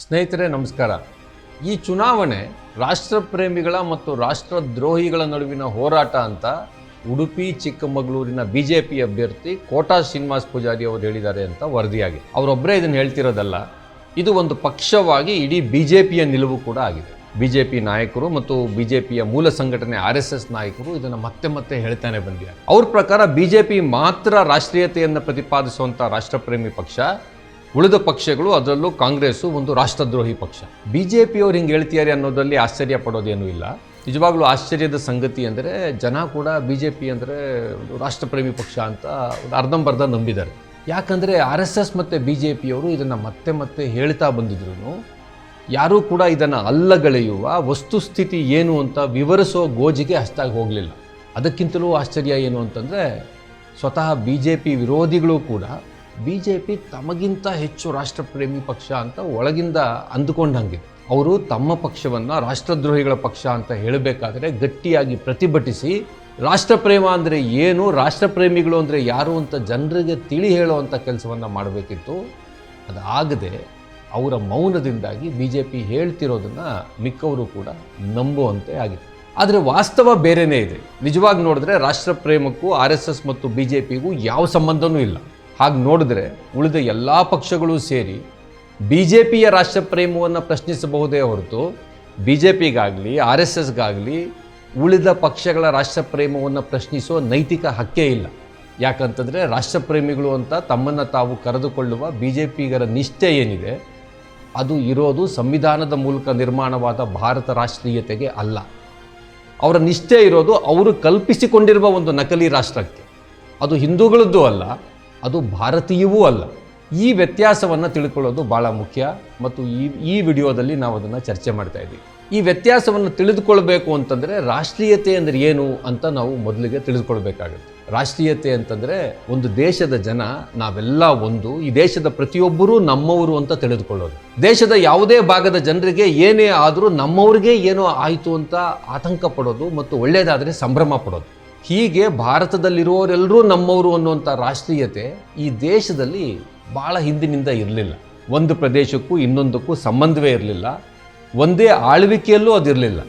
ಸ್ನೇಹಿತರೆ, ನಮಸ್ಕಾರ. ಈ ಚುನಾವಣೆ ರಾಷ್ಟ್ರಪ್ರೇಮಿಗಳ ಮತ್ತು ರಾಷ್ಟ್ರದ್ರೋಹಿಗಳ ನಡುವಿನ ಹೋರಾಟ ಅಂತ ಉಡುಪಿ, ಚಿಕ್ಕಮಗಳೂರಿನ ಬಿ ಜೆ ಪಿ ಅಭ್ಯರ್ಥಿ ಕೋಟಾ ಶ್ರೀನಿವಾಸ್ ಪೂಜಾರಿ ಅವರು ಹೇಳಿದ್ದಾರೆ ಅಂತ ವರದಿಯಾಗಿ ಅವರೊಬ್ಬರೇ ಇದನ್ನು ಹೇಳ್ತಿರೋದಲ್ಲ, ಇದು ಒಂದು ಪಕ್ಷವಾಗಿ ಇಡೀ ಬಿ ಜೆ ಪಿಯ ನಿಲುವು ಕೂಡ ಆಗಿದೆ. ಬಿ ಜೆ ಪಿ ನಾಯಕರು ಮತ್ತು ಬಿ ಜೆ ಪಿಯ ಮೂಲ ಸಂಘಟನೆ ಆರ್ ಎಸ್ ಎಸ್ ನಾಯಕರು ಇದನ್ನು ಮತ್ತೆ ಮತ್ತೆ ಹೇಳ್ತಾನೆ ಬಂದಿದ್ದಾರೆ. ಅವ್ರ ಪ್ರಕಾರ ಬಿ ಜೆ ಪಿ ಮಾತ್ರ ರಾಷ್ಟ್ರೀಯತೆಯನ್ನು ಪ್ರತಿಪಾದಿಸುವಂಥ ರಾಷ್ಟ್ರಪ್ರೇಮಿ ಪಕ್ಷ ಉಳಿದ ಪಕ್ಷಗಳು ಅದರಲ್ಲೂ ಕಾಂಗ್ರೆಸ್ಸು ಒಂದು ರಾಷ್ಟ್ರದ್ರೋಹಿ ಪಕ್ಷ. ಬಿ ಜೆ ಪಿಯವ್ರು ಹಿಂಗೆ ಹೇಳ್ತಿದ್ದಾರೆ ಅನ್ನೋದರಲ್ಲಿ ಆಶ್ಚರ್ಯ ಪಡೋದೇನೂ ಇಲ್ಲ. ನಿಜವಾಗ್ಲೂ ಆಶ್ಚರ್ಯದ ಸಂಗತಿ ಅಂದರೆ ಜನ ಕೂಡ ಬಿ ಜೆ ಪಿ ಅಂದರೆ ಒಂದು ರಾಷ್ಟ್ರಪ್ರೇಮಿ ಪಕ್ಷ ಅಂತ ಒಂದು ಅರ್ಧಂಬರ್ಧ ನಂಬಿದ್ದಾರೆ. ಯಾಕಂದರೆ ಆರ್ ಎಸ್ ಎಸ್ ಮತ್ತು ಬಿ ಜೆ ಪಿಯವರು ಇದನ್ನು ಮತ್ತೆ ಮತ್ತೆ ಹೇಳ್ತಾ ಬಂದಿದ್ರು ಯಾರೂ ಕೂಡ ಇದನ್ನು ಅಲ್ಲಗಳೆಯುವ ವಸ್ತುಸ್ಥಿತಿ ಏನು ಅಂತ ವಿವರಿಸೋ ಗೋಜಿಗೆ ಅಷ್ಟಾಗಿ ಹೋಗಲಿಲ್ಲ. ಅದಕ್ಕಿಂತಲೂ ಆಶ್ಚರ್ಯ ಏನು ಅಂತಂದರೆ ಸ್ವತಃ ಬಿ ಜೆ ಪಿ ವಿರೋಧಿಗಳು ಕೂಡ ಬಿ ಜೆ ಪಿ ತಮಗಿಂತ ಹೆಚ್ಚು ರಾಷ್ಟ್ರಪ್ರೇಮಿ ಪಕ್ಷ ಅಂತ ಒಳಗಿಂದ ಅಂದುಕೊಂಡಂಗೆ. ಅವರು ತಮ್ಮ ಪಕ್ಷವನ್ನು ರಾಷ್ಟ್ರದ್ರೋಹಿಗಳ ಪಕ್ಷ ಅಂತ ಹೇಳಬೇಕಾದ್ರೆ ಗಟ್ಟಿಯಾಗಿ ಪ್ರತಿಭಟಿಸಿ, ರಾಷ್ಟ್ರಪ್ರೇಮ ಅಂದರೆ ಏನು, ರಾಷ್ಟ್ರಪ್ರೇಮಿಗಳು ಅಂದರೆ ಯಾರು ಅಂತ ಜನರಿಗೆ ತಿಳಿ ಹೇಳುವಂಥ ಕೆಲಸವನ್ನು ಮಾಡಬೇಕಿತ್ತು. ಅದಾಗದೆ ಅವರ ಮೌನದಿಂದಾಗಿ ಬಿ ಜೆ ಪಿ ಹೇಳ್ತಿರೋದನ್ನು ಮಿಕ್ಕವರು ಕೂಡ ನಂಬುವಂತೆ ಆಗಿದೆ ಆದರೆ ವಾಸ್ತವ ಬೇರೆಯೇ ಇದೆ. ನಿಜವಾಗಿ ನೋಡಿದ್ರೆ ರಾಷ್ಟ್ರಪ್ರೇಮಕ್ಕೂ, ಆರ್ ಎಸ್ ಎಸ್ ಮತ್ತು ಬಿ ಜೆ ಪಿಗೂ ಯಾವ ಸಂಬಂಧವೂ ಇಲ್ಲ. ಹಾಗೆ ನೋಡಿದ್ರೆ ಉಳಿದ ಎಲ್ಲ ಪಕ್ಷಗಳು ಸೇರಿ ಬಿ ಜೆ ಪಿಯ ರಾಷ್ಟ್ರಪ್ರೇಮವನ್ನು ಪ್ರಶ್ನಿಸಬಹುದೇ ಹೊರತು ಬಿ ಜೆ ಪಿಗಾಗಲಿ ಆರ್ ಎಸ್ ಎಸ್ಗಾಗಲಿ ಉಳಿದ ಪಕ್ಷಗಳ ರಾಷ್ಟ್ರಪ್ರೇಮವನ್ನು ಪ್ರಶ್ನಿಸೋ ನೈತಿಕ ಹಕ್ಕೇ ಇಲ್ಲ. ಯಾಕಂತಂದರೆ ರಾಷ್ಟ್ರಪ್ರೇಮಿಗಳು ಅಂತ ತಮ್ಮನ್ನು ತಾವು ಕರೆದುಕೊಳ್ಳುವ ಬಿ ಜೆ ಪಿಗರ ನಿಷ್ಠೆ ಏನಿದೆ, ಅದು ಇರೋದು ಸಂವಿಧಾನದ ಮೂಲಕ ನಿರ್ಮಾಣವಾದ ಭಾರತ ರಾಷ್ಟ್ರೀಯತೆಗೆ ಅಲ್ಲ. ಅವರ ನಿಷ್ಠೆ ಇರೋದು ಅವರು ಕಲ್ಪಿಸಿಕೊಂಡಿರುವ ಒಂದು ನಕಲಿ ರಾಷ್ಟ್ರಕ್ಕೆ. ಅದು ಹಿಂದೂಗಳದ್ದು ಅಲ್ಲ ಅದು ಭಾರತೀಯವೂ ಅಲ್ಲ. ಈ ವ್ಯತ್ಯಾಸವನ್ನು ತಿಳ್ಕೊಳ್ಳೋದು ಭಾಳ ಮುಖ್ಯ ಮತ್ತು ಈ ಈ ವಿಡಿಯೋದಲ್ಲಿ ನಾವು ಅದನ್ನು ಚರ್ಚೆ ಮಾಡ್ತಾ ಇದ್ದೀವಿ ಈ ವ್ಯತ್ಯಾಸವನ್ನು ತಿಳಿದುಕೊಳ್ಬೇಕು ಅಂತಂದರೆ ರಾಷ್ಟ್ರೀಯತೆ ಅಂದರೆ ಏನು ಅಂತ ನಾವು ಮೊದಲಿಗೆ ತಿಳಿದುಕೊಳ್ಬೇಕಾಗುತ್ತೆ. ರಾಷ್ಟ್ರೀಯತೆ ಅಂತಂದರೆ ಒಂದು ದೇಶದ ಜನ, ನಾವೆಲ್ಲ ಒಂದು, ಈ ದೇಶದ ಪ್ರತಿಯೊಬ್ಬರೂ ನಮ್ಮವರು ಅಂತ ತಿಳಿದುಕೊಳ್ಳೋದು. ದೇಶದ ಯಾವುದೇ ಭಾಗದ ಜನರಿಗೆ ಏನೇ ಆದರೂ ನಮ್ಮವ್ರಿಗೆ ಏನೋ ಆಯಿತು ಅಂತ ಆತಂಕ ಪಡೋದು ಮತ್ತು ಒಳ್ಳೆಯದಾದರೆ ಸಂಭ್ರಮ ಪಡೋದು. ಹೀಗೆ ಭಾರತದಲ್ಲಿರುವವರೆಲ್ಲರೂ ನಮ್ಮವರು ಅನ್ನುವಂಥ ರಾಷ್ಟ್ರೀಯತೆ ಈ ದೇಶದಲ್ಲಿ ಭಾಳ ಹಿಂದಿನಿಂದ ಇರಲಿಲ್ಲ. ಒಂದು ಪ್ರದೇಶಕ್ಕೂ ಇನ್ನೊಂದಕ್ಕೂ ಸಂಬಂಧವೇ ಇರಲಿಲ್ಲ. ಒಂದೇ ಆಳ್ವಿಕೆಯಲ್ಲೂ ಅದಿರಲಿಲ್ಲ.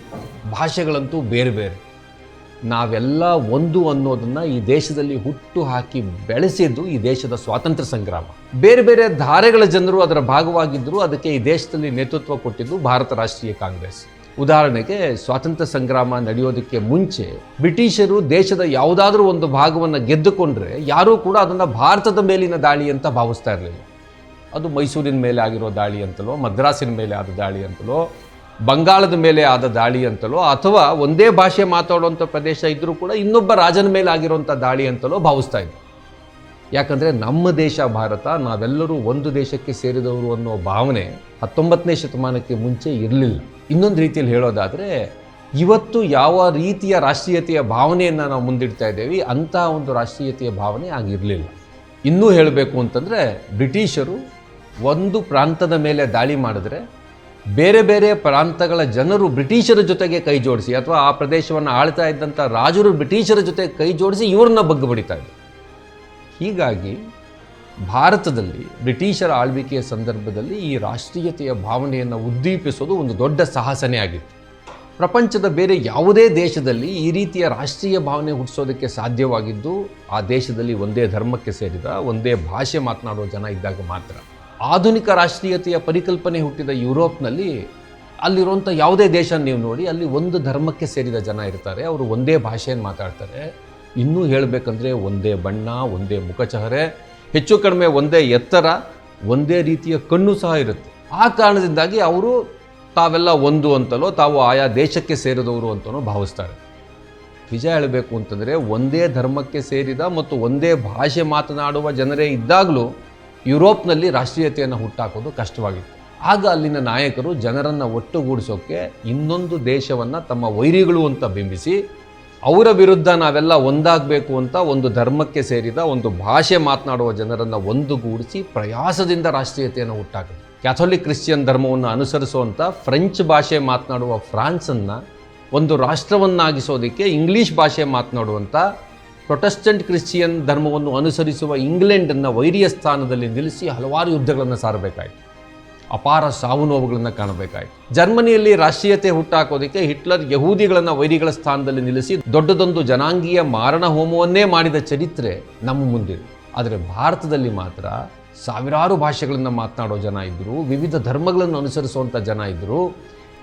ಭಾಷೆಗಳಂತೂ ಬೇರೆ ಬೇರೆ. ನಾವೆಲ್ಲ ಒಂದು ಅನ್ನೋದನ್ನು ಈ ದೇಶದಲ್ಲಿ ಹುಟ್ಟು ಹಾಕಿ ಬೆಳೆಸಿದ್ದು ಈ ದೇಶದ ಸ್ವಾತಂತ್ರ್ಯ ಸಂಗ್ರಾಮ. ಬೇರೆ ಬೇರೆ ಧಾರೆಗಳ ಜನರು ಅದರ ಭಾಗವಾಗಿದ್ದರು ಅದಕ್ಕೆ ಈ ದೇಶದಲ್ಲಿ ನೇತೃತ್ವ ಕೊಟ್ಟಿದ್ದು ಭಾರತ ರಾಷ್ಟ್ರೀಯ ಕಾಂಗ್ರೆಸ್. ಉದಾಹರಣೆಗೆ ಸ್ವಾತಂತ್ರ್ಯ ಸಂಗ್ರಾಮ ನಡೆಯೋದಕ್ಕೆ ಮುಂಚೆ ಬ್ರಿಟಿಷರು ದೇಶದ ಯಾವುದಾದ್ರೂ ಒಂದು ಭಾಗವನ್ನು ಗೆದ್ದುಕೊಂಡ್ರೆ ಯಾರೂ ಕೂಡ ಅದನ್ನು ಭಾರತದ ಮೇಲಿನ ದಾಳಿ ಅಂತ ಭಾವಿಸ್ತಾ ಇರಲಿಲ್ಲ. ಅದು ಮೈಸೂರಿನ ಮೇಲೆ ಆಗಿರೋ ದಾಳಿ ಅಂತಲೋ, ಮದ್ರಾಸಿನ ಮೇಲೆ ಆದ ದಾಳಿ ಅಂತಲೋ, ಬಂಗಾಳದ ಮೇಲೆ ಆದ ದಾಳಿ ಅಂತಲೋ, ಅಥವಾ ಒಂದೇ ಭಾಷೆ ಮಾತಾಡುವಂಥ ಪ್ರದೇಶ ಇದ್ದರೂ ಕೂಡ ಇನ್ನೊಬ್ಬ ರಾಜನ ಮೇಲೆ ಆಗಿರುವಂಥ ದಾಳಿ ಅಂತಲೋ ಭಾವಿಸ್ತಾ ಇದ್ದರು ಯಾಕಂದರೆ ನಮ್ಮ ದೇಶ ಭಾರತ, ನಾವೆಲ್ಲರೂ ಒಂದು ದೇಶಕ್ಕೆ ಸೇರಿದವರು ಅನ್ನೋ ಭಾವನೆ ಹತ್ತೊಂಬತ್ತನೇ ಶತಮಾನಕ್ಕೆ ಮುಂಚೆ ಇರಲಿಲ್ಲ. ಇನ್ನೊಂದು ರೀತಿಯಲ್ಲಿ ಹೇಳೋದಾದರೆ, ಇವತ್ತು ಯಾವ ರೀತಿಯ ರಾಷ್ಟ್ರೀಯತೆಯ ಭಾವನೆಯನ್ನು ನಾವು ಮುಂದಿಡ್ತಾ ಇದ್ದೇವೆ, ಅಂಥ ಒಂದು ರಾಷ್ಟ್ರೀಯತೆಯ ಭಾವನೆ ಆಗಿರಲಿಲ್ಲ. ಇನ್ನೂ ಹೇಳಬೇಕು ಅಂತಂದರೆ, ಬ್ರಿಟಿಷರು ಒಂದು ಪ್ರಾಂತದ ಮೇಲೆ ದಾಳಿ ಮಾಡಿದ್ರೆ, ಬೇರೆ ಬೇರೆ ಪ್ರಾಂತಗಳ ಜನರು ಬ್ರಿಟಿಷರ ಜೊತೆಗೆ ಕೈ ಜೋಡಿಸಿ, ಅಥವಾ ಆ ಪ್ರದೇಶವನ್ನು ಆಳ್ತಾ ಇದ್ದಂಥ ರಾಜರು ಬ್ರಿಟಿಷರ ಜೊತೆ ಕೈ ಜೋಡಿಸಿ ಇವ್ರನ್ನ ಬಗ್ಗು ಬಡಿತಾ ಇದ್ರು. ಹೀಗಾಗಿ ಭಾರತದಲ್ಲಿ ಬ್ರಿಟಿಷರ ಆಳ್ವಿಕೆಯ ಸಂದರ್ಭದಲ್ಲಿ ಈ ರಾಷ್ಟ್ರೀಯತೆಯ ಭಾವನೆಯನ್ನು ಉದ್ದೀಪಿಸೋದು ಒಂದು ದೊಡ್ಡ ಸಾಹಸನೇ ಆಗಿತ್ತು. ಪ್ರಪಂಚದ ಬೇರೆ ಯಾವುದೇ ದೇಶದಲ್ಲಿ ಈ ರೀತಿಯ ರಾಷ್ಟ್ರೀಯ ಭಾವನೆ ಹುಟ್ಟಿಸೋದಕ್ಕೆ ಸಾಧ್ಯವಾಗಿದ್ದು, ಆ ದೇಶದಲ್ಲಿ ಒಂದೇ ಧರ್ಮಕ್ಕೆ ಸೇರಿದ, ಒಂದೇ ಭಾಷೆ ಮಾತನಾಡೋ ಜನ ಇದ್ದಾಗ ಮಾತ್ರ. ಆಧುನಿಕ ರಾಷ್ಟ್ರೀಯತೆಯ ಪರಿಕಲ್ಪನೆ ಹುಟ್ಟಿದ ಯುರೋಪ್ನಲ್ಲಿ ಅಲ್ಲಿರುವಂಥ ಯಾವುದೇ ದೇಶ ನೀವು ನೋಡಿ, ಅಲ್ಲಿ ಒಂದು ಧರ್ಮಕ್ಕೆ ಸೇರಿದ ಜನ ಇರ್ತಾರೆ, ಅವರು ಒಂದೇ ಭಾಷೆಯನ್ನು ಮಾತಾಡ್ತಾರೆ. ಇನ್ನೂ ಹೇಳಬೇಕಂದ್ರೆ ಒಂದೇ ಬಣ್ಣ, ಒಂದೇ ಮುಖಚಹರೆ ಹೆಚ್ಚು ಕಡಿಮೆ ಒಂದೇ ಎತ್ತರ, ಒಂದೇ ರೀತಿಯ ಕಣ್ಣು ಸಹ ಇರುತ್ತೆ. ಆ ಕಾರಣದಿಂದಾಗಿ ಅವರು ತಾವೆಲ್ಲ ಒಂದು ಅಂತಲೋ, ತಾವು ಆಯಾ ದೇಶಕ್ಕೆ ಸೇರಿದವರು ಅಂತಲೋ ಭಾವಿಸ್ತಾರೆ. ನಿಜ ಹೇಳಬೇಕು ಅಂತಂದರೆ, ಒಂದೇ ಧರ್ಮಕ್ಕೆ ಸೇರಿದ ಮತ್ತು ಒಂದೇ ಭಾಷೆ ಮಾತನಾಡುವ ಜನರೇ ಇದ್ದಾಗಲೂ ಯುರೋಪ್ನಲ್ಲಿ ರಾಷ್ಟ್ರೀಯತೆಯನ್ನು ಹುಟ್ಟಾಕೋದು ಕಷ್ಟವಾಗಿತ್ತು. ಆಗ ಅಲ್ಲಿನ ನಾಯಕರು ಜನರನ್ನು ಒಟ್ಟುಗೂಡಿಸೋಕ್ಕೆ ಇನ್ನೊಂದು ದೇಶವನ್ನು ತಮ್ಮ ವೈರಿಗಳು ಅಂತ ಬಿಂಬಿಸಿ ಅವರ ವಿರುದ್ಧ ನಾವೆಲ್ಲ ಒಂದಾಗಬೇಕು ಅಂತ ಒಂದು ಧರ್ಮಕ್ಕೆ ಸೇರಿದ ಒಂದು ಭಾಷೆ ಮಾತನಾಡುವ ಜನರನ್ನು ಒಂದುಗೂಡಿಸಿ ಪ್ರಯಾಸದಿಂದ ರಾಷ್ಟ್ರೀಯತೆಯನ್ನು ಹುಟ್ಟಾಕಿದೆ. ಕ್ಯಾಥೋಲಿಕ್ ಕ್ರಿಶ್ಚಿಯನ್ ಧರ್ಮವನ್ನು ಅನುಸರಿಸುವಂಥ ಫ್ರೆಂಚ್ ಭಾಷೆ ಮಾತನಾಡುವ ಫ್ರಾನ್ಸನ್ನು ಒಂದು ರಾಷ್ಟ್ರವನ್ನಾಗಿಸೋದಕ್ಕೆ ಇಂಗ್ಲೀಷ್ ಭಾಷೆ ಮಾತನಾಡುವಂಥ ಪ್ರೊಟೆಸ್ಟೆಂಟ್ ಕ್ರಿಶ್ಚಿಯನ್ ಧರ್ಮವನ್ನು ಅನುಸರಿಸುವ ಇಂಗ್ಲೆಂಡನ್ನು ವೈರಿಯ ಸ್ಥಾನದಲ್ಲಿ ನಿಲ್ಲಿಸಿ ಹಲವಾರು ಯುದ್ಧಗಳನ್ನು ಸಾರಬೇಕಾಯಿತು. ಅಪಾರ ಸಾವು ನೋವುಗಳನ್ನು ಕಾಣಬೇಕಾಯಿತು. ಜರ್ಮನಿಯಲ್ಲಿ ರಾಷ್ಟ್ರೀಯತೆ ಹುಟ್ಟಾಕೋದಕ್ಕೆ ಹಿಟ್ಲರ್ ಯಹೂದಿಗಳನ್ನು ವೈರಿಗಳ ಸ್ಥಾನದಲ್ಲಿ ನಿಲ್ಲಿಸಿ ದೊಡ್ಡದೊಂದು ಜನಾಂಗೀಯ ಮಾರಣ ಹೋಮವನ್ನೇ ಮಾಡಿದ ಚರಿತ್ರೆ ನಮ್ಮ ಮುಂದಿದೆ. ಆದರೆ ಭಾರತದಲ್ಲಿ ಮಾತ್ರ ಸಾವಿರಾರು ಭಾಷೆಗಳನ್ನು ಮಾತನಾಡೋ ಜನ ಇದ್ದರು ವಿವಿಧ ಧರ್ಮಗಳನ್ನು ಅನುಸರಿಸುವಂಥ ಜನ ಇದ್ದರು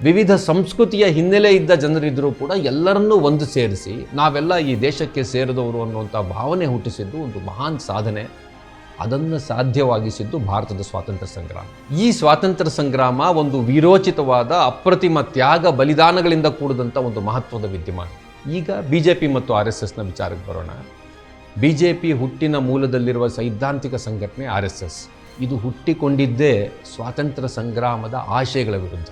ವಿವಿಧ ಸಂಸ್ಕೃತಿಯ ಹಿನ್ನೆಲೆ ಇದ್ದ ಜನರಿದ್ದರೂ ಕೂಡ ಎಲ್ಲರನ್ನೂ ಒಂದು ಸೇರಿಸಿ ನಾವೆಲ್ಲ ಈ ದೇಶಕ್ಕೆ ಸೇರಿದವರು ಅನ್ನುವಂಥ ಭಾವನೆ ಹುಟ್ಟಿಸಿದ್ದು ಒಂದು ಮಹಾನ್ ಸಾಧನೆ. ಅದನ್ನು ಸಾಧ್ಯವಾಗಿಸಿದ್ದು ಭಾರತದ ಸ್ವಾತಂತ್ರ್ಯ ಸಂಗ್ರಾಮ. ಈ ಸ್ವಾತಂತ್ರ್ಯ ಸಂಗ್ರಾಮ ಒಂದು ವೀರೋಚಿತವಾದ, ಅಪ್ರತಿಮ ತ್ಯಾಗ ಬಲಿದಾನಗಳಿಂದ ಕೂಡಿದಂಥ ಒಂದು ಮಹತ್ವದ ವಿದ್ಯಮಾನ. ಈಗ ಬಿ ಜೆ ಪಿ ಮತ್ತು ಆರ್ ಎಸ್ ಎಸ್ನ ವಿಚಾರಕ್ಕೆ ಬರೋಣ. ಬಿ ಜೆ ಪಿ ಹುಟ್ಟಿನ ಮೂಲದಲ್ಲಿರುವ ಸೈದ್ಧಾಂತಿಕ ಸಂಘಟನೆ ಆರ್ ಎಸ್ ಎಸ್ ಇದು ಹುಟ್ಟಿಕೊಂಡಿದ್ದೇ ಸ್ವಾತಂತ್ರ್ಯ ಸಂಗ್ರಾಮದ ಆಶಯಗಳ ವಿರುದ್ಧ.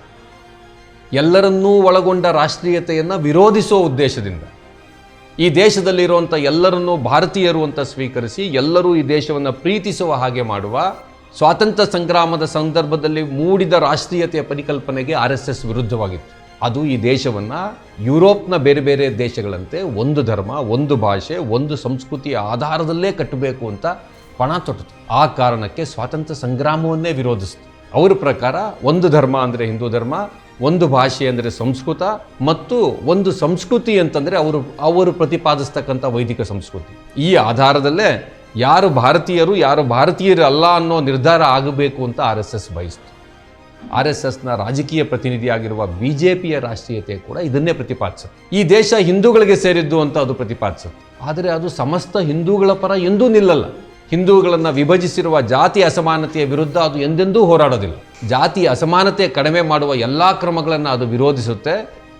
ಎಲ್ಲರನ್ನೂ ಒಳಗೊಂಡ ರಾಷ್ಟ್ರೀಯತೆಯನ್ನು ವಿರೋಧಿಸುವ ಉದ್ದೇಶದಿಂದ. ಈ ದೇಶದಲ್ಲಿರುವಂಥ ಎಲ್ಲರನ್ನೂ ಭಾರತೀಯರು ಅಂತ ಸ್ವೀಕರಿಸಿ ಎಲ್ಲರೂ ಈ ದೇಶವನ್ನು ಪ್ರೀತಿಸುವ ಹಾಗೆ ಮಾಡುವ ಸ್ವಾತಂತ್ರ್ಯ ಸಂಗ್ರಾಮದ ಸಂದರ್ಭದಲ್ಲಿ ಮೂಡಿದ ರಾಷ್ಟ್ರೀಯತೆಯ ಪರಿಕಲ್ಪನೆಗೆ ಆರ್ ಎಸ್ ವಿರುದ್ಧವಾಗಿತ್ತು. ಅದು ಈ ದೇಶವನ್ನು ಯುರೋಪ್ನ ಬೇರೆ ಬೇರೆ ದೇಶಗಳಂತೆ ಒಂದು ಧರ್ಮ, ಒಂದು ಭಾಷೆ, ಒಂದು ಸಂಸ್ಕೃತಿಯ ಆಧಾರದಲ್ಲೇ ಕಟ್ಟಬೇಕು ಅಂತ ಪಣ ತೊಟ್ಟಿತು. ಆ ಕಾರಣಕ್ಕೆ ಸ್ವಾತಂತ್ರ್ಯ ಸಂಗ್ರಾಮವನ್ನೇ ವಿರೋಧಿಸಿತು. ಅವರ ಪ್ರಕಾರ ಒಂದು ಧರ್ಮ ಅಂದರೆ ಹಿಂದೂ ಧರ್ಮ ಒಂದು ಭಾಷೆ ಅಂದರೆ ಸಂಸ್ಕೃತ ಮತ್ತು ಒಂದು ಸಂಸ್ಕೃತಿ ಅಂತಂದರೆ ಅವರು ಅವರು ಪ್ರತಿಪಾದಿಸ್ತಕ್ಕಂಥ ವೈದಿಕ ಸಂಸ್ಕೃತಿ. ಈ ಆಧಾರದಲ್ಲೇ ಯಾರು ಭಾರತೀಯರು ಯಾರು ಭಾರತೀಯರು ಅಲ್ಲ ಅನ್ನೋ ನಿರ್ಧಾರ ಆಗಬೇಕು ಅಂತ ಆರ್ ಎಸ್ ಎಸ್ ಬಯಸ್ತು. ಆರ್ ಎಸ್ ಎಸ್ನ ರಾಜಕೀಯ ಪ್ರತಿನಿಧಿಯಾಗಿರುವ ಬಿ ಜೆ ಪಿಯ ರಾಷ್ಟ್ರೀಯತೆ ಕೂಡ ಇದನ್ನೇ ಪ್ರತಿಪಾದಿಸುತ್ತೆ. ಈ ದೇಶ ಹಿಂದೂಗಳಿಗೆ ಸೇರಿದ್ದು ಅಂತ ಅದು ಪ್ರತಿಪಾದಿಸುತ್ತೆ. ಆದರೆ ಅದು ಸಮಸ್ತ ಹಿಂದೂಗಳ ಪರ ಎಂದೂ ನಿಲ್ಲಲ್ಲ. ಹಿಂದೂಗಳನ್ನು ವಿಭಜಿಸಿರುವ ಜಾತಿ ಅಸಮಾನತೆಯ ವಿರುದ್ಧ ಅದು ಎಂದೆಂದೂ ಹೋರಾಡೋದಿಲ್ಲ. ಜಾತಿ ಅಸಮಾನತೆ ಕಡಿಮೆ ಮಾಡುವ ಎಲ್ಲ ಕ್ರಮಗಳನ್ನು ಅದು ವಿರೋಧಿಸುತ್ತೆ.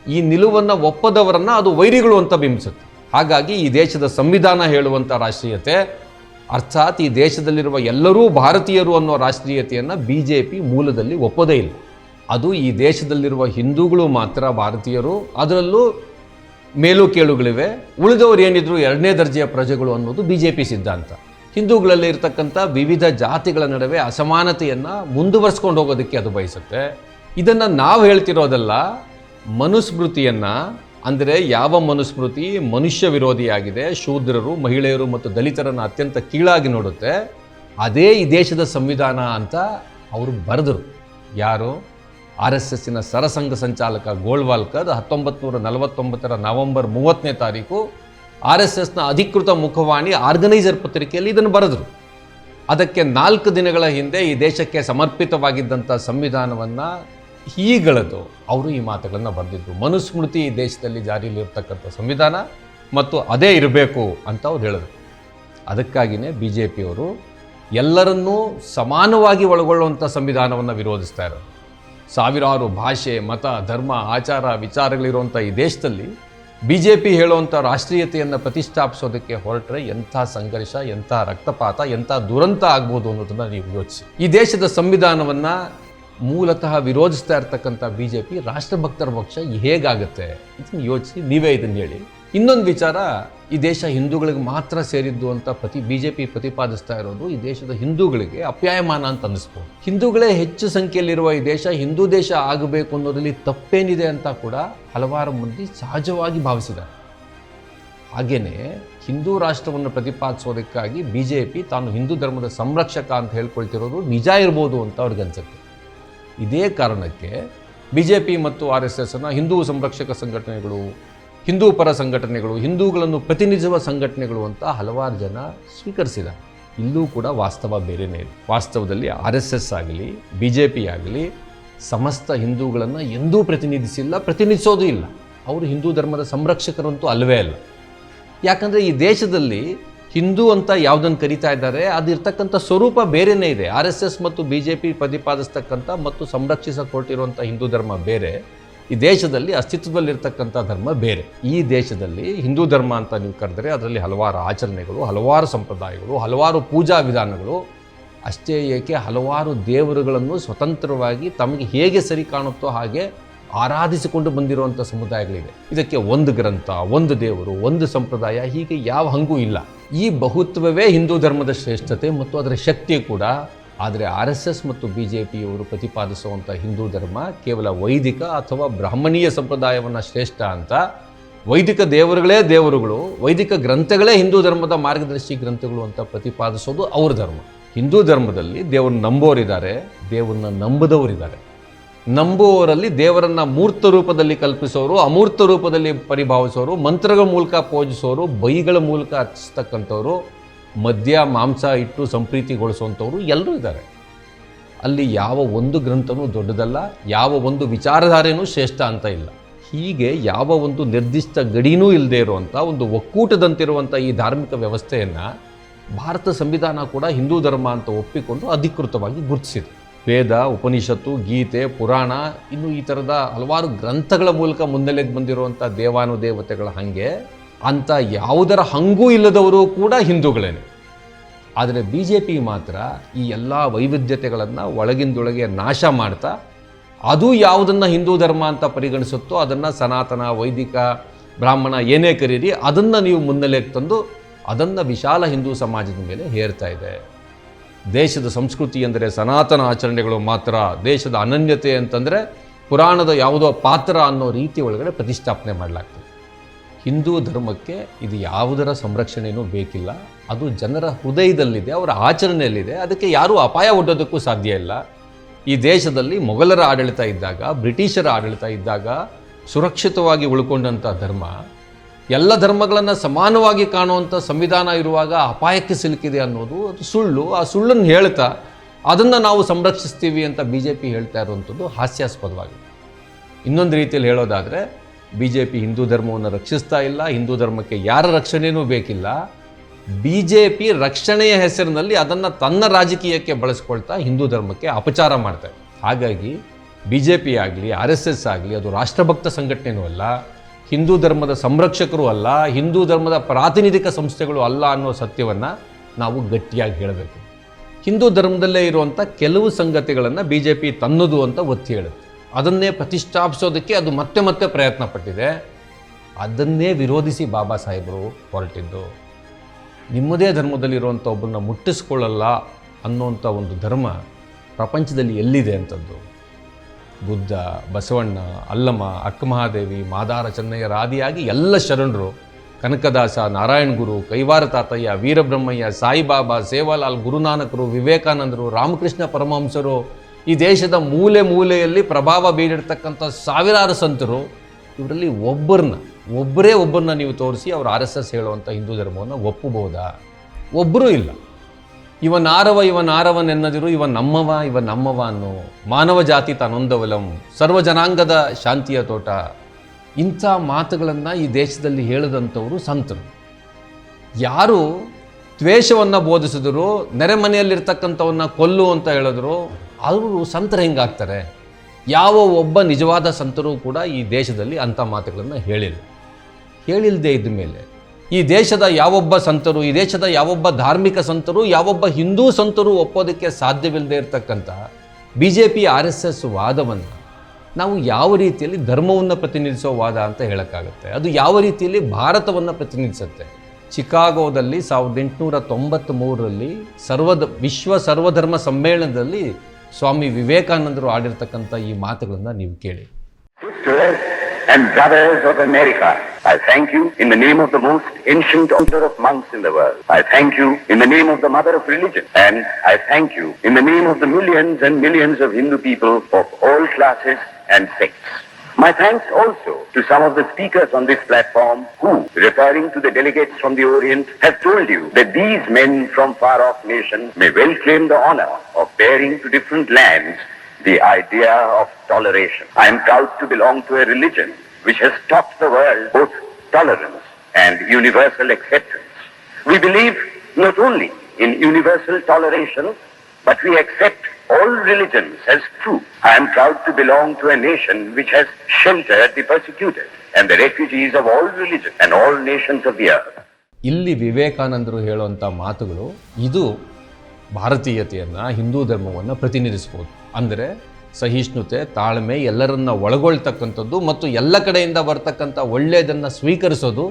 ಈ ನಿಲುವನ್ನು ಒಪ್ಪದವರನ್ನು ಅದು ವೈರಿಗಳು ಅಂತ ಬಿಂಬಿಸುತ್ತೆ. ಹಾಗಾಗಿ ಈ ದೇಶದ ಸಂವಿಧಾನ ಹೇಳುವಂಥ ರಾಷ್ಟ್ರೀಯತೆ, ಅರ್ಥಾತ್ ಈ ದೇಶದಲ್ಲಿರುವ ಎಲ್ಲರೂ ಭಾರತೀಯರು ಅನ್ನೋ ರಾಷ್ಟ್ರೀಯತೆಯನ್ನು ಬಿ ಜೆ ಪಿ ಮೂಲದಲ್ಲಿ ಒಪ್ಪದೇ ಇಲ್ಲ. ಅದು ಈ ದೇಶದಲ್ಲಿರುವ ಹಿಂದೂಗಳು ಮಾತ್ರ ಭಾರತೀಯರು, ಅದರಲ್ಲೂ ಮೇಲು ಕೇಳುಗಳಿವೆ ಉಳಿದವರು ಏನಿದ್ರು ಎರಡನೇ ದರ್ಜೆಯ ಪ್ರಜೆಗಳು ಅನ್ನೋದು ಬಿ ಜೆ ಪಿ ಸಿದ್ಧಾಂತ. ಹಿಂದೂಗಳಲ್ಲಿ ಇರತಕ್ಕಂಥ ವಿವಿಧ ಜಾತಿಗಳ ನಡುವೆ ಅಸಮಾನತೆಯನ್ನು ಮುಂದುವರಿಸ್ಕೊಂಡು ಹೋಗೋದಕ್ಕೆ ಅದು ಬಯಸುತ್ತೆ. ಇದನ್ನು ನಾವು ಹೇಳ್ತಿರೋದಲ್ಲ, ಮನುಸ್ಮೃತಿಯನ್ನು, ಅಂದರೆ ಯಾವ ಮನುಸ್ಮೃತಿ ಮನುಷ್ಯ ವಿರೋಧಿಯಾಗಿದೆ, ಶೂದ್ರರು, ಮಹಿಳೆಯರು ಮತ್ತು ದಲಿತರನ್ನು ಅತ್ಯಂತ ಕೀಳಾಗಿ ನೋಡುತ್ತೆ, ಅದೇ ಈ ದೇಶದ ಸಂವಿಧಾನ ಅಂತ ಅವರು ಬರೆದರು. ಯಾರು? ಆರ್ ಎಸ್ ಎಸ್ಸಿನ ಸರಸಂಘ ಸಂಚಾಲಕ ಗೋಳ್ವಾಲ್ಕರ್ ಹತ್ತೊಂಬತ್ತು ನೂರ ನಲವತ್ತೊಂಬತ್ತರ ನವೆಂಬರ್ ಮೂವತ್ತನೇ ತಾರೀಕು ಆರ್ ಎಸ್ ಎಸ್ನ ಅಧಿಕೃತ ಮುಖವಾಣಿ ಆರ್ಗನೈಸರ್ ಪತ್ರಿಕೆಯಲ್ಲಿ ಇದನ್ನು ಬರೆದರು. ಅದಕ್ಕೆ ನಾಲ್ಕು ದಿನಗಳ ಹಿಂದೆ ಈ ದೇಶಕ್ಕೆ ಸಮರ್ಪಿತವಾಗಿದ್ದಂಥ ಸಂವಿಧಾನವನ್ನು ಹೀಗಳದು ಅವರು ಈ ಮಾತುಗಳನ್ನು ಬರೆದಿದ್ದರು ಮನುಸ್ಮೃತಿ ಈ ದೇಶದಲ್ಲಿ ಜಾರಿಯಲ್ಲಿರ್ತಕ್ಕಂಥ ಸಂವಿಧಾನ ಮತ್ತು ಅದೇ ಇರಬೇಕು ಅಂತ ಅವ್ರು ಹೇಳಿದರು. ಅದಕ್ಕಾಗಿಯೇ ಬಿ ಜೆ ಪಿಯವರು ಎಲ್ಲರನ್ನೂ ಸಮಾನವಾಗಿ ಒಳಗೊಳ್ಳುವಂಥ ಸಂವಿಧಾನವನ್ನು ವಿರೋಧಿಸ್ತಾ ಇರೋದು. ಸಾವಿರಾರು ಭಾಷೆ, ಮತ, ಧರ್ಮ, ಆಚಾರ, ವಿಚಾರಗಳಿರುವಂಥ ಈ ದೇಶದಲ್ಲಿ ಬಿ ಜೆ ಪಿ ಹೇಳುವಂಥ ರಾಷ್ಟ್ರೀಯತೆಯನ್ನು ಪ್ರತಿಷ್ಠಾಪಿಸೋದಕ್ಕೆ ಹೊರಟ್ರೆ ಎಂಥ ಸಂಘರ್ಷ, ಎಂಥ ರಕ್ತಪಾತ, ಎಂಥ ದುರಂತ ಆಗ್ಬೋದು ಅನ್ನೋದನ್ನು ನೀವು ಯೋಚಿಸಿ. ಈ ದೇಶದ ಸಂವಿಧಾನವನ್ನು ಮೂಲತಃ ವಿರೋಧಿಸ್ತಾ ಇರ್ತಕ್ಕಂಥ ಬಿ ಜೆ ಪಿ ರಾಷ್ಟ್ರಭಕ್ತರ ಪಕ್ಷ ಹೇಗಾಗುತ್ತೆ? ಇದನ್ನು ಯೋಚಿಸಿ, ನೀವೇ ಇದನ್ನು ಹೇಳಿ. ಇನ್ನೊಂದು ವಿಚಾರ, ಈ ದೇಶ ಹಿಂದೂಗಳಿಗೆ ಮಾತ್ರ ಸೇರಿದ್ದು ಅಂತ ಪ್ರತಿ ಬಿ ಜೆ ಪಿ ಪ್ರತಿಪಾದಿಸ್ತಾ ಇರೋದು, ಈ ದೇಶದ ಹಿಂದೂಗಳಿಗೆ ಅಪ್ಯಾಯಮಾನ ಅಂತ ಅನ್ನಿಸ್ಬೋದು. ಹಿಂದೂಗಳೇ ಹೆಚ್ಚು ಸಂಖ್ಯೆಯಲ್ಲಿರುವ ಈ ದೇಶ ಹಿಂದೂ ದೇಶ ಆಗಬೇಕು ಅನ್ನೋದರಲ್ಲಿ ತಪ್ಪೇನಿದೆ ಅಂತ ಕೂಡ ಹಲವಾರು ಮಂದಿ ಸಹಜವಾಗಿ ಭಾವಿಸಿದ್ದಾರೆ. ಹಾಗೆಯೇ ಹಿಂದೂ ರಾಷ್ಟ್ರವನ್ನು ಪ್ರತಿಪಾದಿಸೋದಕ್ಕಾಗಿ ಬಿ ಜೆ ಪಿ ತಾನು ಹಿಂದೂ ಧರ್ಮದ ಸಂರಕ್ಷಕ ಅಂತ ಹೇಳ್ಕೊಳ್ತಿರೋದು ನಿಜ ಇರ್ಬೋದು ಅಂತ ಅವ್ರಿಗೆ ಅನ್ಸುತ್ತೆ. ಇದೇ ಕಾರಣಕ್ಕೆ ಬಿ ಜೆ ಪಿ ಮತ್ತು ಆರ್ ಎಸ್ ಎಸ್ನ ಹಿಂದೂ ಸಂರಕ್ಷಕ ಸಂಘಟನೆಗಳು ಹಿಂದೂ ಪರ ಸಂಘಟನೆಗಳು, ಹಿಂದೂಗಳನ್ನು ಪ್ರತಿನಿಧಿಸುವ ಸಂಘಟನೆಗಳು ಅಂತ ಹಲವಾರು ಜನ ಸ್ವೀಕರಿಸಿದ ಇಲ್ಲೂ ಕೂಡ ವಾಸ್ತವ ಬೇರೆಯೇ ಇದೆ. ವಾಸ್ತವದಲ್ಲಿ ಆರ್ ಎಸ್ ಎಸ್ ಆಗಲಿ, ಬಿ ಜೆ ಪಿ ಆಗಲಿ ಸಮಸ್ತ ಹಿಂದೂಗಳನ್ನು ಎಂದೂ ಪ್ರತಿನಿಧಿಸಿಲ್ಲ, ಪ್ರತಿನಿಧಿಸೋದು ಇಲ್ಲ. ಅವರು ಹಿಂದೂ ಧರ್ಮದ ಸಂರಕ್ಷಕರಂತೂ ಅಲ್ಲವೇ ಅಲ್ಲ. ಯಾಕಂದರೆ ಈ ದೇಶದಲ್ಲಿ ಹಿಂದೂ ಅಂತ ಯಾವುದನ್ನು ಕರೀತಾ ಇದ್ದಾರೆ ಅದಿರ್ತಕ್ಕಂಥ ಸ್ವರೂಪ ಬೇರೆಯೇ ಇದೆ. ಆರ್ ಎಸ್ ಎಸ್ ಮತ್ತು ಬಿ ಜೆ ಪಿ ಪ್ರತಿಪಾದಿಸ್ತಕ್ಕಂಥ ಮತ್ತು ಸಂರಕ್ಷಿಸಕೊಟ್ಟಿರುವಂಥ ಹಿಂದೂ ಧರ್ಮ ಬೇರೆ. ಈ ದೇಶದಲ್ಲಿ ಅಸ್ತಿತ್ವದಲ್ಲಿರ್ತಕ್ಕಂಥ ಧರ್ಮ ಬೇರೆ. ಈ ದೇಶದಲ್ಲಿ ಹಿಂದೂ ಧರ್ಮ ಅಂತ ನೀವು ಕರೆದರೆ ಅದರಲ್ಲಿ ಹಲವಾರು ಆಚರಣೆಗಳು, ಹಲವಾರು ಸಂಪ್ರದಾಯಗಳು, ಹಲವಾರು ಪೂಜಾ ವಿಧಾನಗಳು. ಅಷ್ಟೇ ಏಕೆ ಹಲವಾರು ದೇವರುಗಳನ್ನು ಸ್ವತಂತ್ರವಾಗಿ ತಮಗೆ ಹೇಗೆ ಸರಿ ಕಾಣುತ್ತೋ ಹಾಗೆ ಆರಾಧಿಸಿಕೊಂಡು ಬಂದಿರುವಂಥ ಸಮುದಾಯಗಳಿವೆ. ಇದಕ್ಕೆ ಒಂದು ಗ್ರಂಥ, ಒಂದು ದೇವರು, ಒಂದು ಸಂಪ್ರದಾಯ, ಹೀಗೆ ಯಾವ ಹಂಗೂ ಇಲ್ಲ. ಈ ಬಹುತ್ವವೇ ಹಿಂದೂ ಧರ್ಮದ ಶ್ರೇಷ್ಠತೆ ಮತ್ತು ಅದರ ಶಕ್ತಿ ಕೂಡ ಆದರೆ ಆರ್ ಎಸ್ ಎಸ್ ಮತ್ತು ಬಿ ಜೆ ಪಿಯವರು ಪ್ರತಿಪಾದಿಸುವಂಥ ಹಿಂದೂ ಧರ್ಮ ಕೇವಲ ವೈದಿಕ ಅಥವಾ ಬ್ರಾಹ್ಮಣೀಯ ಸಂಪ್ರದಾಯವನ್ನು ಶ್ರೇಷ್ಠ ಅಂತ. ವೈದಿಕ ದೇವರುಗಳೇ ದೇವರುಗಳು, ವೈದಿಕ ಗ್ರಂಥಗಳೇ ಹಿಂದೂ ಧರ್ಮದ ಮಾರ್ಗದರ್ಶಿ ಗ್ರಂಥಗಳು ಅಂತ ಪ್ರತಿಪಾದಿಸೋದು ಅವ್ರ ಧರ್ಮ. ಹಿಂದೂ ಧರ್ಮದಲ್ಲಿ ದೇವ್ರನ್ನ ನಂಬೋರಿದ್ದಾರೆ ದೇವ್ರನ್ನ ನಂಬದವರಿದ್ದಾರೆ. ನಂಬುವವರಲ್ಲಿ ದೇವರನ್ನ ಮೂರ್ತ ರೂಪದಲ್ಲಿ ಕಲ್ಪಿಸೋರು, ಅಮೂರ್ತ ರೂಪದಲ್ಲಿ ಪರಿಭಾವಿಸೋರು, ಮಂತ್ರಗಳ ಮೂಲಕ ಪೂಜಿಸೋರು, ಬೈಗಳ ಮೂಲಕ ಅರ್ಚಿಸ್ತಕ್ಕಂಥವ್ರು ಮದ್ಯ, ಮಾಂಸ ಇಟ್ಟು ಸಂಪ್ರೀತಿಗೊಳಿಸುವಂಥವ್ರು ಎಲ್ಲರೂ ಇದ್ದಾರೆ. ಅಲ್ಲಿ ಯಾವ ಒಂದು ಗ್ರಂಥನೂ ದೊಡ್ಡದಲ್ಲ, ಯಾವ ಒಂದು ವಿಚಾರಧಾರೆಯೂ ಶ್ರೇಷ್ಠ ಅಂತ ಇಲ್ಲ. ಹೀಗೆ ಯಾವ ಒಂದು ನಿರ್ದಿಷ್ಟ ಗಡಿನೂ ಇಲ್ಲದೆ ಇರುವಂಥ, ಒಂದು ಒಕ್ಕೂಟದಂತಿರುವಂಥ ಈ ಧಾರ್ಮಿಕ ವ್ಯವಸ್ಥೆಯನ್ನು ಭಾರತ ಸಂವಿಧಾನ ಕೂಡ ಹಿಂದೂ ಧರ್ಮ ಅಂತ ಒಪ್ಪಿಕೊಂಡು ಅಧಿಕೃತವಾಗಿ ಗುರುತಿಸಿದೆ. ವೇದ, ಉಪನಿಷತ್ತು, ಗೀತೆ, ಪುರಾಣ, ಇನ್ನು ಈ ಥರದ ಹಲವಾರು ಗ್ರಂಥಗಳ ಮೂಲಕ ಮುನ್ನೆಲೆಗೆ ಬಂದಿರುವಂಥ ದೇವಾನುದೇವತೆಗಳ ಹಾಗೆ ಅಂಥ ಯಾವುದರ ಹಂಗೂ ಇಲ್ಲದವರು ಕೂಡ ಹಿಂದೂಗಳೇನೆ. ಆದರೆ ಬಿ ಜೆ ಪಿ ಮಾತ್ರ ಈ ಎಲ್ಲ ವೈವಿಧ್ಯತೆಗಳನ್ನು ಒಳಗಿಂದೊಳಗೆ ನಾಶ ಮಾಡ್ತಾ, ಅದು ಯಾವುದನ್ನು ಹಿಂದೂ ಧರ್ಮ ಅಂತ ಪರಿಗಣಿಸುತ್ತೋ ಅದನ್ನು ಸನಾತನ, ವೈದಿಕ, ಬ್ರಾಹ್ಮಣ ಏನೇ ಕರೀರಿ, ಅದನ್ನು ನೀವು ಮುನ್ನೆಲೆಗೆ ತಂದು ಅದನ್ನು ವಿಶಾಲ ಹಿಂದೂ ಸಮಾಜದ ಮೇಲೆ ಹೇರ್ತಾ ಇದೆ. ದೇಶದ ಸಂಸ್ಕೃತಿ ಅಂದರೆ ಸನಾತನ ಆಚರಣೆಗಳು ಮಾತ್ರ, ದೇಶದ ಅನನ್ಯತೆ ಅಂತಂದರೆ ಪುರಾಣದ ಯಾವುದೋ ಪಾತ್ರ ಅನ್ನೋ ರೀತಿ ಒಳಗಡೆ ಪ್ರತಿಷ್ಠಾಪನೆ ಮಾಡಲಾಗ್ತದೆ. ಹಿಂದೂ ಧರ್ಮಕ್ಕೆ ಇದು ಯಾವುದರ ಸಂರಕ್ಷಣೆಯೂ ಬೇಕಿಲ್ಲ. ಅದು ಜನರ ಹೃದಯದಲ್ಲಿದೆ, ಅವರ ಆಚರಣೆಯಲ್ಲಿದೆ. ಅದಕ್ಕೆ ಯಾರೂ ಅಪಾಯ ಒಡ್ಡೋದಕ್ಕೂ ಸಾಧ್ಯ ಇಲ್ಲ. ಈ ದೇಶದಲ್ಲಿ ಮೊಘಲರ ಆಡಳಿತ ಇದ್ದಾಗ, ಬ್ರಿಟಿಷರ ಆಡಳಿತ ಇದ್ದಾಗ ಸುರಕ್ಷಿತವಾಗಿ ಉಳ್ಕೊಂಡಂಥ ಧರ್ಮ, ಎಲ್ಲ ಧರ್ಮಗಳನ್ನು ಸಮಾನವಾಗಿ ಕಾಣುವಂಥ ಸಂವಿಧಾನ ಇರುವಾಗ ಅಪಾಯಕ್ಕೆ ಸಿಲುಕಿದೆ ಅನ್ನೋದು ಅದು ಸುಳ್ಳು. ಆ ಸುಳ್ಳನ್ನು ಹೇಳ್ತಾ ಅದನ್ನು ನಾವು ಸಂರಕ್ಷಿಸ್ತೀವಿ ಅಂತ ಬಿ ಜೆ ಪಿ ಹೇಳ್ತಾ ಇರುವಂಥದ್ದು ಹಾಸ್ಯಾಸ್ಪದವಾಗಿದೆ. ಇನ್ನೊಂದು ರೀತಿಯಲ್ಲಿ ಹೇಳೋದಾದರೆ ಬಿ ಜೆ ಪಿ ಹಿಂದೂ ಧರ್ಮವನ್ನು ರಕ್ಷಿಸ್ತಾ ಇಲ್ಲ, ಹಿಂದೂ ಧರ್ಮಕ್ಕೆ ಯಾರ ರಕ್ಷಣೆಯೂ ಬೇಕಿಲ್ಲ. ಬಿ ಜೆ ಪಿ ರಕ್ಷಣೆಯ ಹೆಸರಿನಲ್ಲಿ ಅದನ್ನು ತನ್ನ ರಾಜಕೀಯಕ್ಕೆ ಬಳಸ್ಕೊಳ್ತಾ ಹಿಂದೂ ಧರ್ಮಕ್ಕೆ ಅಪಚಾರ ಮಾಡ್ತಾರೆ ಹಾಗಾಗಿ ಬಿ ಜೆ ಪಿ ಆಗಲಿ, ಆರ್ ಎಸ್ ಎಸ್ ಆಗಲಿ, ಅದು ರಾಷ್ಟ್ರಭಕ್ತ ಸಂಘಟನೆಯೂ ಅಲ್ಲ, ಹಿಂದೂ ಧರ್ಮದ ಸಂರಕ್ಷಕರು ಅಲ್ಲ, ಹಿಂದೂ ಧರ್ಮದ ಪ್ರಾತಿನಿಧಿಕ ಸಂಸ್ಥೆಗಳು ಅಲ್ಲ ಅನ್ನೋ ಸತ್ಯವನ್ನು ನಾವು ಗಟ್ಟಿಯಾಗಿ ಹೇಳಬೇಕು. ಹಿಂದೂ ಧರ್ಮದಲ್ಲೇ ಇರುವಂಥ ಕೆಲವು ಸಂಗತಿಗಳನ್ನು ಬಿ ಜೆ ಪಿ ತನ್ನದು ಅಂತ ಒತ್ತಿ ಹೇಳುತ್ತೆ. ಅದನ್ನೇ ಪ್ರತಿಷ್ಠಾಪಿಸೋದಕ್ಕೆ ಅದು ಮತ್ತೆ ಮತ್ತೆ ಪ್ರಯತ್ನ ಪಟ್ಟಿದೆ. ಅದನ್ನೇ ವಿರೋಧಿಸಿ ಬಾಬಾ ಸಾಹೇಬರು ಹೊರಟಿದ್ದು. ನಿಮ್ಮದೇ ಧರ್ಮದಲ್ಲಿರುವಂಥ ಒಬ್ಬರನ್ನ ಮುಟ್ಟಿಸ್ಕೊಳ್ಳಲ್ಲ ಅನ್ನೋಂಥ ಒಂದು ಧರ್ಮ ಪ್ರಪಂಚದಲ್ಲಿ ಎಲ್ಲಿದೆ ಅಂಥದ್ದು? ಬುದ್ಧ, ಬಸವಣ್ಣ, ಅಲ್ಲಮ್ಮ, ಅಕ್ಕಮಹಾದೇವಿ, ಮಾದಾರ ಚೆನ್ನಯ್ಯರ ಆದಿಯಾಗಿ ಎಲ್ಲ ಶರಣರು, ಕನಕದಾಸ, ನಾರಾಯಣ ಗುರು, ಕೈವಾರ ತಾತಯ್ಯ, ವೀರಬ್ರಹ್ಮಯ್ಯ, ಸಾಯಿಬಾಬಾ, ಸೇವಾಲಾಲ್, ಗುರುನಾನಕರು, ವಿವೇಕಾನಂದರು, ರಾಮಕೃಷ್ಣ ಪರಮಹಂಸರು ಈ ದೇಶದ ಮೂಲೆ ಮೂಲೆಯಲ್ಲಿ ಪ್ರಭಾವ ಬೀರಿರ್ತಕ್ಕಂಥ ಸಾವಿರಾರು ಸಂತರು, ಇವರಲ್ಲಿ ಒಬ್ಬರನ್ನ ಒಬ್ಬರೇ ಒಬ್ಬರನ್ನ ನೀವು ತೋರಿಸಿ ಅವರು ಆರ್ ಎಸ್ ಎಸ್ ಹೇಳುವಂಥ ಹಿಂದೂ ಧರ್ಮವನ್ನು ಒಪ್ಪಬಹುದಾ? ಒಬ್ಬರೂ ಇಲ್ಲ. ಇವ ನಾರವ ಇವ ನಾರವನೆನ್ನದಿರು ಇವ ನಮ್ಮವ ಇವ ನಮ್ಮವ ಅನ್ನೋ ಮಾನವ ಜಾತಿ ತಾನೊಂದವಲಂ ಸರ್ವ ಜನಾಂಗದ ಶಾಂತಿಯ ತೋಟ. ಇಂಥ ಮಾತುಗಳನ್ನು ಈ ದೇಶದಲ್ಲಿ ಹೇಳಿದಂಥವರು ಸಂತರು. ಯಾರು ದ್ವೇಷವನ್ನು ಬೋಧಿಸಿದ್ರು, ನೆರೆಮನೆಯಲ್ಲಿರ್ತಕ್ಕಂಥವನ್ನ ಕೊಲ್ಲು ಅಂತ ಹೇಳಿದ್ರು ಅವರು ಸಂತರು ಹೆಂಗಾಗ್ತಾರೆ? ಯಾವ ಒಬ್ಬ ನಿಜವಾದ ಸಂತರು ಕೂಡ ಈ ದೇಶದಲ್ಲಿ ಅಂಥ ಮಾತುಗಳನ್ನು ಹೇಳಿಲ್ಲ. ಹೇಳಿಲ್ಲದೆ ಇದ್ದ ಮೇಲೆ ಈ ದೇಶದ ಯಾವೊಬ್ಬ ಸಂತರು, ಈ ದೇಶದ ಯಾವೊಬ್ಬ ಧಾರ್ಮಿಕ ಸಂತರು, ಯಾವೊಬ್ಬ ಹಿಂದೂ ಸಂತರು ಒಪ್ಪೋದಕ್ಕೆ ಸಾಧ್ಯವಿಲ್ಲದೆ ಇರತಕ್ಕಂಥ B J P R S S ವಾದವನ್ನು ನಾವು ಯಾವ ರೀತಿಯಲ್ಲಿ ಧರ್ಮವನ್ನು ಪ್ರತಿನಿಧಿಸೋ ವಾದ ಅಂತ ಹೇಳೋಕ್ಕಾಗುತ್ತೆ? ಅದು ಯಾವ ರೀತಿಯಲ್ಲಿ ಭಾರತವನ್ನು ಪ್ರತಿನಿಧಿಸುತ್ತೆ? ಚಿಕಾಗೋದಲ್ಲಿ ಸಾವಿರದ ಎಂಟುನೂರ ತೊಂಬತ್ತ್ಮೂರರಲ್ಲಿ ಸರ್ವದ ವಿಶ್ವ ಸರ್ವಧರ್ಮ ಸಮ್ಮೇಳನದಲ್ಲಿ ಸ್ವಾಮಿ ವಿವೇಕಾನಂದರು ಆಡಿರ್ತಕ್ಕಂಥ ಈ ಮಾತುಗಳನ್ನು ನೀವು ಕೇಳಿ and brothers of America, I thank you in the name of the most ancient order of monks in the world. I thank you in the name of the mother of religion. And I thank you in the name of the millions and millions of Hindu people of all classes and sects. My thanks also to some of the speakers on this platform who, referring to the delegates from the Orient, have told you that these men from far-off nations may well claim the honor of bearing to different lands the idea of toleration. I am proud to belong to a religion which has taught the world both tolerance and universal acceptance. We believe not only in universal toleration, but we accept all religions as true. I am proud to belong to a nation which has sheltered the persecuted and the refugees of all religions and all nations of the earth. ಇಲ್ಲಿ ವಿವೇಕಾನಂದರು ಹೇಳುವಂಥ ಮಾತುಗಳು ಇದು ಭಾರತೀಯತೆಯನ್ನು, ಹಿಂದೂ ಧರ್ಮವನ್ನು ಪ್ರತಿನಿಧಿಸ್ಬೋದು ಅಂದರೆ ಸಹಿಷ್ಣುತೆ, ತಾಳ್ಮೆ, ಎಲ್ಲರನ್ನ ಒಳಗೊಳ್ತಕ್ಕಂಥದ್ದು ಮತ್ತು ಎಲ್ಲ ಕಡೆಯಿಂದ ಬರ್ತಕ್ಕಂಥ ಒಳ್ಳೆಯದನ್ನು ಸ್ವೀಕರಿಸೋದು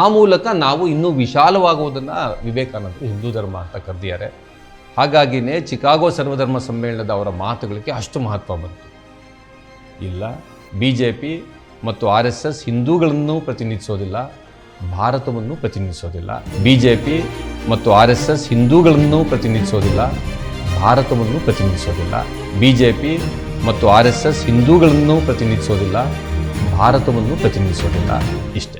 ಆ ಮೂಲಕ ನಾವು ಇನ್ನೂ ವಿಶಾಲವಾಗುವುದನ್ನು ವಿವೇಕಾನಂದರು ಹಿಂದೂ ಧರ್ಮ ಅಂತ ಕರೆದಿದ್ದಾರೆ ಹಾಗಾಗಿನೇ ಚಿಕಾಗೋ ಸರ್ವಧರ್ಮ ಸಮ್ಮೇಳನದ ಅವರ ಮಾತುಗಳಿಗೆ ಅಷ್ಟು ಮಹತ್ವ ಬಂತು. ಇಲ್ಲ. ಬಿ ಜೆ ಪಿ ಮತ್ತು ಆರ್ ಎಸ್ ಎಸ್ ಹಿಂದೂಗಳನ್ನು ಪ್ರತಿನಿಧಿಸೋದಿಲ್ಲ ಭಾರತವನ್ನು ಪ್ರತಿನಿಧಿಸೋದಿಲ್ಲ ಬಿ ಜೆ ಪಿ ಮತ್ತು ಆರ್ ಎಸ್ ಎಸ್ ಹಿಂದೂಗಳನ್ನು ಪ್ರತಿನಿಧಿಸೋದಿಲ್ಲ ಭಾರತವನ್ನು ಪ್ರತಿನಿಧಿಸೋದಿಲ್ಲ ಬಿ ಜೆ ಪಿ ಮತ್ತು ಆರ್ ಎಸ್ ಎಸ್ ಹಿಂದೂಗಳನ್ನು ಪ್ರತಿನಿಧಿಸೋದಿಲ್ಲ ಭಾರತವನ್ನು ಪ್ರತಿನಿಧಿಸೋದಿಲ್ಲ ಇಷ್ಟೇ.